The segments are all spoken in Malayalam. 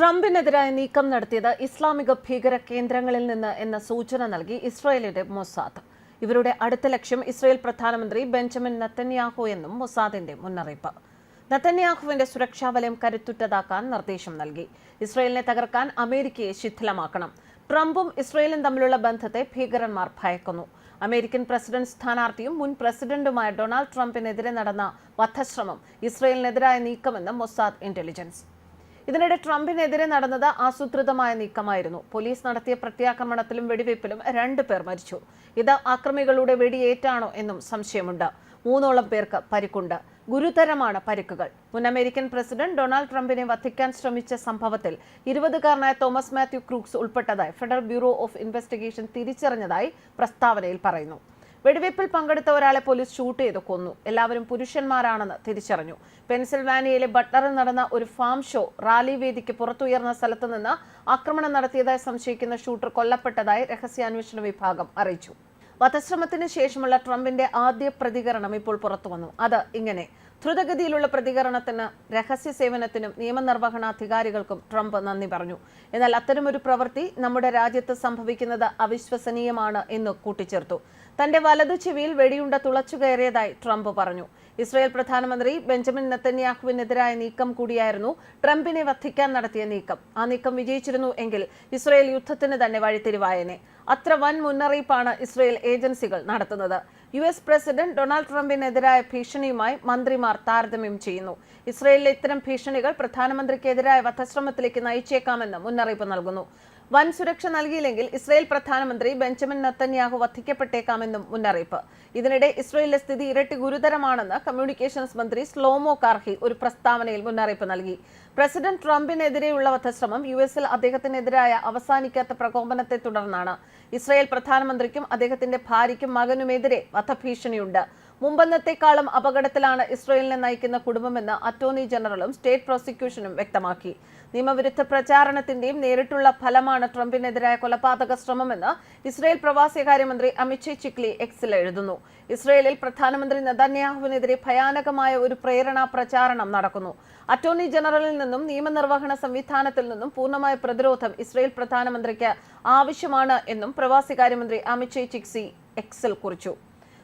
ട്രംപിനെതിരായ നീക്കം നടത്തിയത് ഇസ്ലാമിക ഭീകര കേന്ദ്രങ്ങളിൽ നിന്ന് എന്ന സൂചന നൽകി ഇസ്രായേലിന്റെ മൊസാദ്. ഇവരുടെ അടുത്ത ലക്ഷ്യം ഇസ്രായേൽ പ്രധാനമന്ത്രി ബെഞ്ചമിൻ നത്തന്യാഹു എന്നും മൊസാദിന്റെ മുന്നറിയിപ്പ്. നത്തന്യാഹുവിന്റെ സുരക്ഷാ വലയം കരുത്തുറ്റതാക്കാൻ നിർദ്ദേശം നൽകി. ഇസ്രായേലിനെ തകർക്കാൻ അമേരിക്കയെ ശിഥിലമാക്കണം. ട്രംപും ഇസ്രായേലും തമ്മിലുള്ള ബന്ധത്തെ ഭീകരന്മാർ ഭയക്കുന്നു. അമേരിക്കൻ പ്രസിഡന്റ് സ്ഥാനാർത്ഥിയും മുൻ പ്രസിഡന്റുമായ ഡൊണാൾഡ് ട്രംപിനെതിരെ നടന്ന വധശ്രമം ഇസ്രായേലിനെതിരായ നീക്കമെന്ന് മൊസാദ് ഇന്റലിജൻസ്. ഇതിനിടെ ട്രംപിനെതിരെ നടന്നത് ആസൂത്രിതമായ നീക്കമായിരുന്നു. പോലീസ് നടത്തിയ പ്രത്യാക്രമണത്തിലും വെടിവയ്പിലും രണ്ടു പേർ മരിച്ചു. ഇത് ആക്രമികളുടെ വെടിയേറ്റാണോ എന്നും സംശയമുണ്ട്. മൂന്നോളം പേർക്ക് പരിക്കുണ്ട്. ഗുരുതരമാണ് പരിക്കുകൾ. മുൻ അമേരിക്കൻ പ്രസിഡന്റ് ഡൊണാൾഡ് ട്രംപിനെ വധിക്കാൻ ശ്രമിച്ച സംഭവത്തിൽ ഇരുപതുകാരനായ തോമസ് മാത്യു ക്രൂക്സ് ഉൾപ്പെട്ടതായി ഫെഡറൽ ബ്യൂറോ ഓഫ് ഇൻവെസ്റ്റിഗേഷൻ തിരിച്ചറിഞ്ഞതായി പ്രസ്താവനയിൽ പറയുന്നു. വെടിവയ്പിൽ പങ്കെടുത്ത ഒരാളെ പോലീസ് ഷൂട്ട് ചെയ്ത് കൊന്നു. എല്ലാവരും പുരുഷന്മാരാണെന്ന് തിരിച്ചറിഞ്ഞു. പെൻസിൽവാനിയയിലെ ബട്ട്ലറിൽ നടന്ന ഒരു ഫാം ഷോ റാലി വേദിക്ക് പുറത്തുയർന്ന സ്ഥലത്ത് നിന്ന് ആക്രമണം നടത്തിയതായി സംശയിക്കുന്ന ഷൂട്ടർ കൊല്ലപ്പെട്ടതായി രഹസ്യാന്വേഷണ വിഭാഗം അറിയിച്ചു. വധശ്രമത്തിന് ശേഷമുള്ള ട്രംപിന്റെ ആദ്യ പ്രതികരണം ഇപ്പോൾ പുറത്തുവന്നു. അത് ഇങ്ങനെ. ദ്രുതഗതിയിലുള്ള പ്രതികരണത്തിന് രഹസ്യ സേവനത്തിനും നിയമനിർവഹണാധികാരികൾക്കും ട്രംപ് നന്ദി പറഞ്ഞു. എന്നാൽ അത്തരമൊരു പ്രവൃത്തി നമ്മുടെ രാജ്യത്ത് സംഭവിക്കുന്നത് അവിശ്വസനീയമാണ് എന്ന് കൂട്ടിച്ചേർത്തു. തന്റെ വലതു ചെവിയിൽ വെടിയുണ്ട തുളച്ചു കയറിയതായി ട്രംപ് പറഞ്ഞു. ഇസ്രായേൽ പ്രധാനമന്ത്രി ബെഞ്ചമിൻ നെത്തന്യാഹുവിനെതിരായ നീക്കം കൂടിയായിരുന്നു ട്രംപിനെ വധിക്കാൻ നടത്തിയ നീക്കം. ആ നീക്കം വിജയിച്ചിരുന്നു എങ്കിൽ ഇസ്രായേൽ യുദ്ധത്തിന് തന്നെ വഴിത്തിരിവായനെ. അത്ര വൻ മുന്നറിയിപ്പാണ് ഇസ്രായേൽ ഏജൻസികൾ നടത്തുന്നത്. യു എസ് പ്രസിഡന്റ് ഡൊണാൾഡ് ട്രംപിനെതിരായ ഭീഷണിയുമായി മന്ത്രിമാർ താരതമ്യം ചെയ്യുന്നു. ഇസ്രയേലിലെ ഇത്തരം ഭീഷണികൾ പ്രധാനമന്ത്രിക്കെതിരായ വധശ്രമത്തിലേക്ക് നയിച്ചേക്കാമെന്ന് മുന്നറിയിപ്പ് നൽകുന്നു. വൻ സുരക്ഷ നൽകിയില്ലെങ്കിൽ ഇസ്രയേൽ പ്രധാനമന്ത്രി ബെഞ്ചമിൻ നത്തന്യാഹു വധിക്കപ്പെട്ടേക്കാമെന്നും മുന്നറിയിപ്പ്. ഇതിനിടെ ഇസ്രയേലിലെ സ്ഥിതി ഇരട്ടി ഗുരുതരമാണെന്ന് കമ്മ്യൂണിക്കേഷൻസ് മന്ത്രി സ്ലോമോ കാർഹി ഒരു പ്രസ്താവനയിൽ മുന്നറിയിപ്പ് നൽകി. പ്രസിഡന്റ് ട്രംപിനെതിരെയുള്ള വധശ്രമം യു എസിൽ അദ്ദേഹത്തിനെതിരായ അവസാനിക്കാത്ത പ്രകോപനത്തെ തുടർന്നാണ്. ഇസ്രയേൽ പ്രധാനമന്ത്രിക്കും അദ്ദേഹത്തിന്റെ ഭാര്യയ്ക്കും മകനുമെതിരെ വധഭീഷണിയുണ്ട്. മുമ്പന്നത്തെക്കാളും അപകടത്തിലാണ് ഇസ്രയേലിനെ നയിക്കുന്ന കുടുംബമെന്ന് അറ്റോർണി ജനറലും സ്റ്റേറ്റ് പ്രോസിക്യൂഷനും വ്യക്തമാക്കി. നിയമവിരുദ്ധ പ്രചാരണത്തിന്റെയും നേരിട്ടുള്ള ഫലമാണ് ട്രംപിനെതിരായ കൊലപാതക ശ്രമമെന്ന് ഇസ്രയേൽ പ്രവാസികാര്യമന്ത്രി അമിത് ചിക്ലി എക്സിൽ എഴുതുന്നു. ഇസ്രയേലിൽ പ്രധാനമന്ത്രി നദന്യാഹുവിനെതിരെ ഭയാനകമായ ഒരു പ്രേരണാ പ്രചാരണം നടക്കുന്നു. അറ്റോർണി ജനറലിൽ നിന്നും നിയമനിർവഹണ സംവിധാനത്തിൽ നിന്നും പൂർണമായ പ്രതിരോധം ഇസ്രയേൽ പ്രധാനമന്ത്രിക്ക് ആവശ്യമാണ് എന്നും പ്രവാസികാര്യമന്ത്രി അമിത് ചിക്സി എക്സിൽ കുറിച്ചു.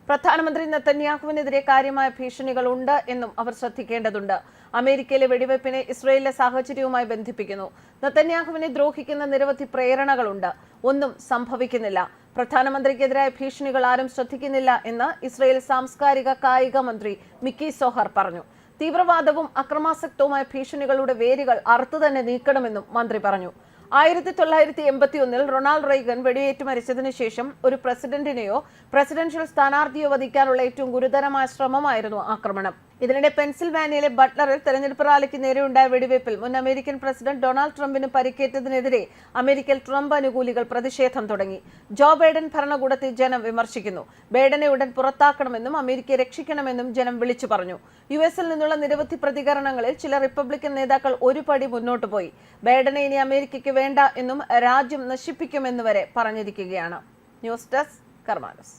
പ്രധാനമന്ത്രി നെത്തന്യാഹുവിനെതിരെ കാര്യമായ ഭീഷണികൾ ഉണ്ട് എന്നും അവർ ശ്രദ്ധിക്കേണ്ടതുണ്ട്. അമേരിക്കയിലെ വെടിവയ്പ്പിനെ ഇസ്രയേലിലെ സാഹചര്യവുമായി ബന്ധിപ്പിക്കുന്നു. നെത്തന്യാഹുവിനെ ദ്രോഹിക്കുന്ന നിരവധി പ്രേരണകളുണ്ട്. ഒന്നും സംഭവിക്കുന്നില്ല. പ്രധാനമന്ത്രിക്കെതിരായ ഭീഷണികൾ ആരും ശ്രദ്ധിക്കുന്നില്ല എന്ന് ഇസ്രയേൽ സാംസ്കാരിക കായിക മന്ത്രി മിക്കി സോഹർ പറഞ്ഞു. തീവ്രവാദവും അക്രമാസക്തവുമായ ഭീഷണികളുടെ വേരുകൾ അറുത്തു തന്നെ നീക്കണമെന്നും മന്ത്രി പറഞ്ഞു. ആയിരത്തി തൊള്ളായിരത്തി എൺപത്തി ഒന്നിൽ റൊണാൾഡ് റെയ്ഗൻ വെടിയേറ്റ് മരിച്ചതിനു ശേഷം ഒരു പ്രസിഡന്റിനെയോ പ്രസിഡൻഷ്യൽ സ്ഥാനാർത്ഥിയോ വധിക്കാനുള്ള ഏറ്റവും ഗുരുതരമായ ശ്രമമായിരുന്നു ആക്രമണം. ഇതിനിടെ പെൻസിൽവാനിയയിലെ ബട്ട്ലറിൽ തെരഞ്ഞെടുപ്പ് റാലിക്ക് നേരെയുണ്ടായ വെടിവയ്പിൽ മുൻ അമേരിക്കൻ പ്രസിഡന്റ് ഡൊണാൾഡ് ട്രംപിന് പരിക്കേറ്റതിനെതിരെ അമേരിക്കയിൽ ട്രംപ് അനുകൂലികൾ പ്രതിഷേധം തുടങ്ങി. ജോ ബൈഡൻ ഭരണകൂടത്തെ ജനം വിമർശിക്കുന്നു. ബൈഡനെ ഉടൻ പുറത്താക്കണമെന്നും അമേരിക്കയെ രക്ഷിക്കണമെന്നും ജനം വിളിച്ചു പറഞ്ഞു. യു എസിൽ നിന്നുള്ള നിരവധി പ്രതികരണങ്ങളിൽ ചില റിപ്പബ്ലിക്കൻ നേതാക്കൾ ഒരു പടി മുന്നോട്ട് പോയി. ബൈഡനെ ഇനി അമേരിക്കയ്ക്ക് വേണ്ട എന്നും രാജ്യം നശിപ്പിക്കുമെന്ന് വരെ പറഞ്ഞിരിക്കുകയാണ്. News desk കർമാനസ്.